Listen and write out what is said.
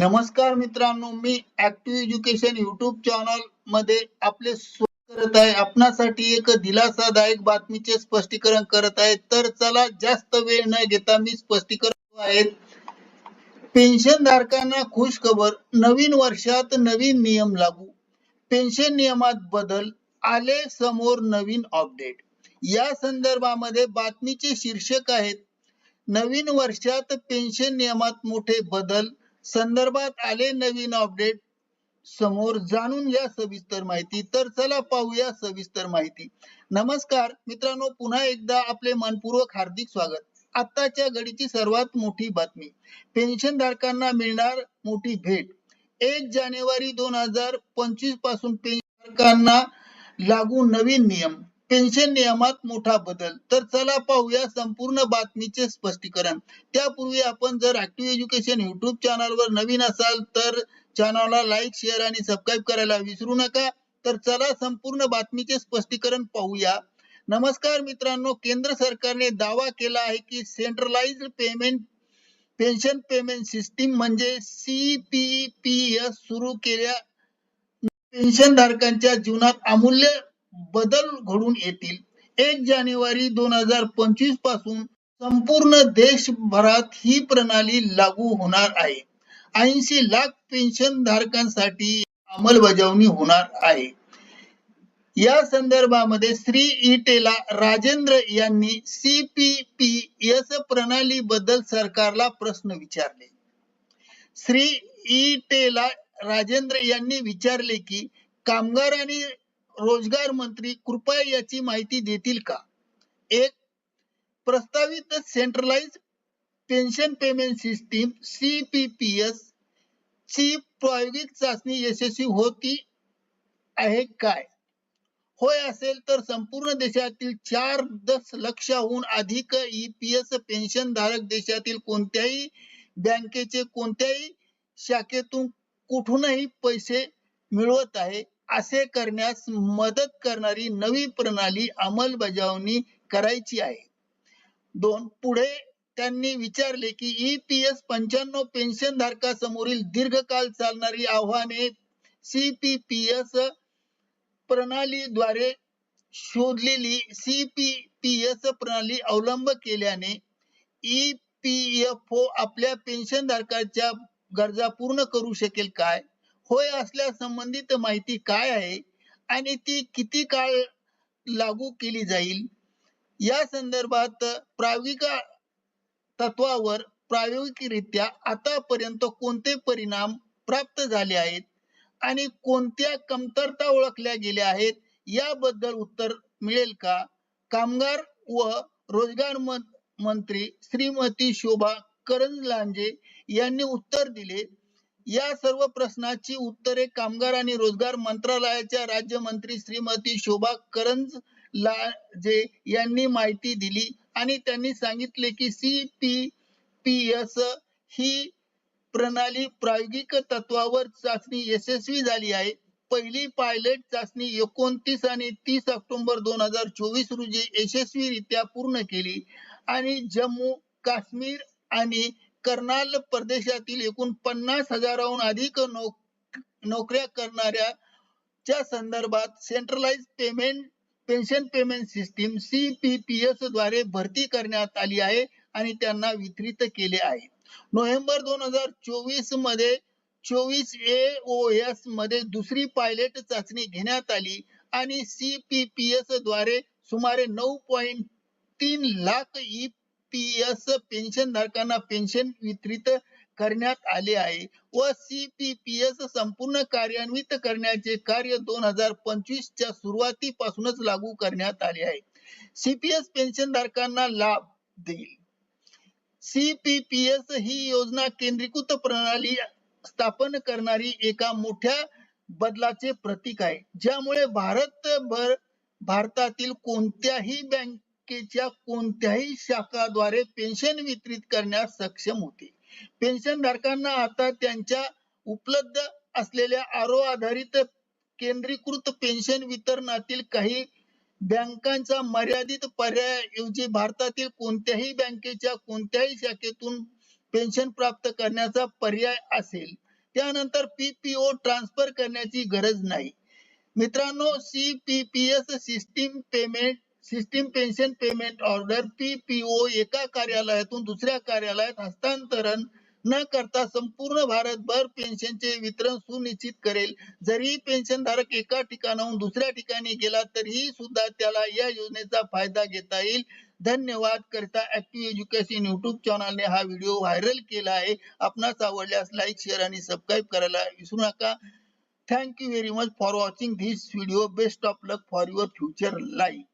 नमस्कार मित्रांनो मी ऍक्टिव्ह एज्युकेशन युट्यूब चॅनलमध्ये आपले स्वागत करत आहे. आपणासाठी एक दिलासादायक बातमीचे स्पष्टीकरण करत आहे. तर चला जास्त वेळ न घेता मी स्पष्टीकरण आहेत पेन्शन धारकांना खुश खबर नवीन वर्षात नवीन नियम लागू. पेन्शन नियमात बदल आले समोर नवीन अपडेट या संदर्भामध्ये बातमीचे शीर्षक आहेत नवीन वर्षात पेन्शन नियमात मोठे बदल संदर्भात आले नवीन अपडेट समोर जाणून घ्या सविस्तर माहिती. तर चला पाहूया सविस्तर माहिती. नमस्कार मित्रांनो पुन्हा एकदा आपले मनपूर्वक हार्दिक स्वागत. आत्ताच्या घडीची सर्वात मोठी बातमी. पेन्शन धारकांना मिळणार मोठी भेट. एक जानेवारी दोन हजार पंचवीसपासून पेन्शन धारकांना लागू नवीन नियम. पेन्शन नियमात मोठा बदल. तर चला पाहूया संपूर्ण बातमीचे स्पष्टीकरण. त्यापूर्वी आपण जर ऍक्टिव्ह एज्युकेशन युट्यूब चॅनलवर नवीन असाल तर चॅनलला लाईक शेअर आणि सबस्क्राईब करायला विसरू नका. तर चला संपूर्ण बातमीचे स्पष्टीकरण पाहूया. नमस्कार मित्रांनो केंद्र सरकारने दावा केला आहे की centralise payment pension payment system म्हणजे सीपीपीएस सुरू केल्या पेन्शन धारकांच्या जीवनात अमूल्य बदल घडून येतील. एक जानेवारी दोन हजार पंचवीसपासून संपूर्ण देशभरात ही प्रणाली लागू होणार आहे. ऐंशी लाख पेन्शन धारकांसाठी अंमलबजावणी होणार आहे. या संदर्भामध्ये श्री इटेला राजेंद्र यांनी सीपीपीएस प्रणाली बद्दल सरकारला प्रश्न विचारले. श्री इटेला राजेंद्र यांनी विचारले की कामगार आणि रोजगार मंत्री कृपया याची माहिती देतील का? एक प्रस्तावित centralise pension payment system CPPS ची प्रायोगिक चाचणी यशस्वी होती आहे काय? होय असेल तर संपूर्ण देशातील चार दशलक्षाहून अधिक ईपीएस पेन्शन धारक देशातील कोणत्याही बँकेचे कोणत्याही शाखेतून कुठूनही पैसे मिळवत आहे. असे करण्यास मदत करणारी नवी प्रणाली अंमलबजावणी करायची आहे. दोन पुढे त्यांनी विचारले की ईपीएस पंच्याण्णव पेन्शन धारकासमोरील दीर्घकाळ चालणारी आव्हाने सीपीपीएस प्रणालीद्वारे शोधलेली सीपीपीएस प्रणाली अवलंब केल्याने ई पी एफ ओ आपल्या पेन्शन धारकाच्या गरजा पूर्ण करू शकेल काय? होय असल्या संबंधित माहिती काय आहे आणि ती किती काळ लागू केली जाईल? या संदर्भात प्रायोगिक तत्वावर प्रायोगिकरित्या आतापर्यंत कोणते परिणाम प्राप्त झाले आहेत आणि कोणत्या कमतरता ओळखल्या गेल्या आहेत? याबद्दल उत्तर मिळेल का? कामगार व रोजगार मंत्री श्रीमती शोभा करंजलांजे यांनी उत्तर दिले. या सर्व प्रश्नाची उत्तरे कामगार आणि रोजगार मंत्रालयाच्या राज्यमंत्री श्रीमती शोभा करंज लाजे यांनी माहिती दिली. आणि त्यांनी सांगितले की सीपीपीएस ही प्रणाली प्रायोगिक तत्वावर चाचणी यशस्वी झाली आहे. पहिली पायलट चाचणी एकोणतीस आणि तीस ऑक्टोबर दोन हजार चोवीस रोजी यशस्वीरित्या पूर्ण केली. आणि जम्मू काश्मीर आणि कर्नाल प्रदेशातील एकूण पन्नास हजाराहून अधिक नोक नोकऱ्या करणाऱ्या च्या संदर्भात centralise payment pension payment system सीपीपीएसद्वारे भरती करण्यात आली आहे आणि त्यांना वितरित केले आहे. नोव्हेंबर दोन हजार चोवीसमध्ये चोवीस ए ओ एसमध्ये दुसरी पायलट चाचणी घेण्यात आली आणि सीपीपीएसद्वारे सुमारे नऊ पॉइंट तीन लाख ई ईपीएस पेन्शन धारकांना पेन्शन वितरित करण्यात आले आहे. व सीपीपीएस संपूर्ण कार्यान्वित करण्याचे कार्य दोन हजार पंचवीस च्या सुरुवातीपासूनच लागू करण्यात आले आहे. सीपीएस पेन्शन धारकांना लाभ देईल. सीपीपीएस ही योजना केंद्रीकृत प्रणाली स्थापन करणारी एका मोठ्या बदलाचे प्रतीक आहे. ज्यामुळे भारत भर भारतातील कोणत्याही बँक बँकेच्या कोणत्याही शाखाद्वारे पेन्शन वितरित करण्यास सक्षम होते. पेन्शन धारकांना आता त्यांच्या उपलब्ध असलेल्या आरो आधारित केंद्रीकृत पेन्शन वितरणातील काही बँकांचा मर्यादित पर्यायाऐवजी भारतातील कोणत्याही बँकेच्या कोणत्याही शाखेतून पेन्शन प्राप्त करण्याचा पर्याय असेल. त्यानंतर पीपीओ ट्रान्सफर करण्याची गरज नाही. मित्रांनो CPPS system payment system pension payment order PPO एका कार्यालयातून दुसऱ्या कार्यालयात हस्तांतरण न करता संपूर्ण भारतभर पेन्शनचे वितरण सुनिश्चित करेल. जरी पेन्शन धारक एका ठिकाणाहून दुसऱ्या ठिकाणी गेला तरीही सुद्धा त्याला या योजनेचा फायदा घेता येईल. धन्यवाद. करता ऍक्टिव्ह एज्युकेशन युट्यूब चॅनलने हा व्हिडिओ व्हायरल केला आहे. आपणास आवडल्यास लाईक शेअर आणि सबस्क्राईब करायला विसरू नका. Thank you very much for watching this video best of luck for your future life